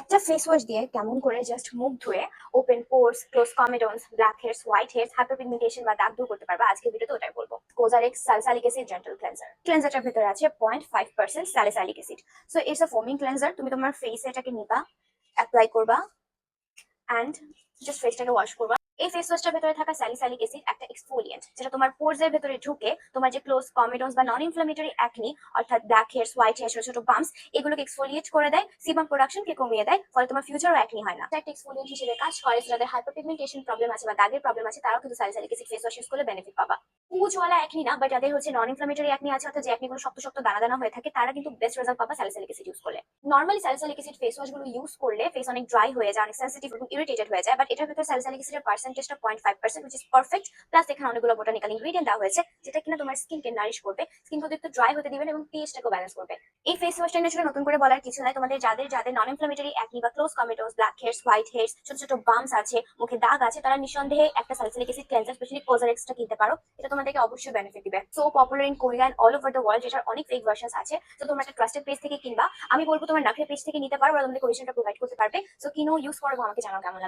একটা face wash দিয়ে কেমন করে জাস্ট মুখ ধুয়ে open pores close comedones black head white head hyperpigmentation বা দাগ দূর করতে পারবে। আজকে ভিডিওতে ওটাই বলব। COSRX salicylic acid gentle cleanser ক্লেন্সারটার ভিতরে আছে point five percent salicylic acid so it's a foaming cleanser তুমি তোমার ফেসে এটাকে নিবা অ্যাপ্লাই করবা অ্যান্ড জাস্ট ফেসটাকে ওয়াশ করবা। এই ফেস ওয়াশটার ভেতরে থাকা স্যালিসালিক অ্যাসিড একটা এক্সফোলিয়েন্ট যেটা তোমার পোর্স এর ভেতরে ঢুকে তোমার যে ক্লোজ কমেডন্স বা নন ইনফ্লামেটরি অ্যাকনি অর্থাৎ ব্ল্যাক হেয়ার হোয়াইট হেয়ার ছোট ছোট বাম্পস এগুলোকে এক্সফোলিয়েট করে দেয় সিবাম প্রোডাকশনকে কমিয়ে দেয়, ফলে তোমার ফিউচারও অ্যাকনি হয় না। একটা এক্সফোলিয়েন্ট হিসেবে কাজ করে, যাদের হাইপারপিগমেন্টেশন প্রবলেম আছে বা দাগের প্রবলেম আছে, তারাও কিন্তু salicylic acid face wash use করলে বেনিফিট পাবা। পুজওয়ালা একনি না বাট যাদের হচ্ছে নন ইনফ্লামেটরি একনি আছে, অর্থাৎ যে একনিগুলো শক্ত শক্ত দানা দানা হয়ে থাকে, তারা কিন্তু বেস্ট রেজাল্ট পাবা স্যালিসালিক অ্যাসিড ইউজ করলে। নর্মালি স্যালিসালিক অ্যাসিড ফেস ওয়াশগুলো ইউজ করলে ফেস অনেক ড্রাই হয়ে যায়, অনেক সেন্সিটিভ এবং ইরিটেটেড হয়ে যায় বাট এটার ভিতরে স্যালিসালিক অ্যাসিডের পার্সেন্টেজটা point five percent which is perfect plus এখানে অনেকগুলো বোটানিক্যাল ইনগ্রিডিয়েন্ট দেওয়া হয়েছে, যেটা কিনা তোমার স্কিনকে নারিশ করবে স্কিন কিন্তু একটু ড্রাই হতে দিবেন এবং পিএইচটাকেও ব্যালেন্স করবে। এই ফেস ওয়াশটা নিয়ে আসলে নতুন করে বলার কিছু নাই। তোমাদের যাদের যাদের নন ইনফ্লামেটরি অ্যাকনি বা close comedones black hairs white hairs ছোট ছোট বামস আছে, মুখে দাগ আছে, তারা নিঃসন্দেহে একটা স্যালিসালিক অ্যাসিড ক্লেন্সার স্পেশালি কোজারেক্সটা কিনতে পারো। এটা তোমাদেরকে অবশ্যই বেনিফিট দিবে। So popular in Korea and all over the world যেটার অনেক ফেক ভার্সনস আছে। তো তোমরা একটা ট্রাস্টেড পেজ থেকে কিনবা। আমি বলব তোমার নাকের পেজ থেকে নিতে পারো, ওরা তোমাদের কমিশনটা প্রোভাইড করতে পারবে। সো কিনো ইউজ করব আমাকে জানাও কেমন লাগে।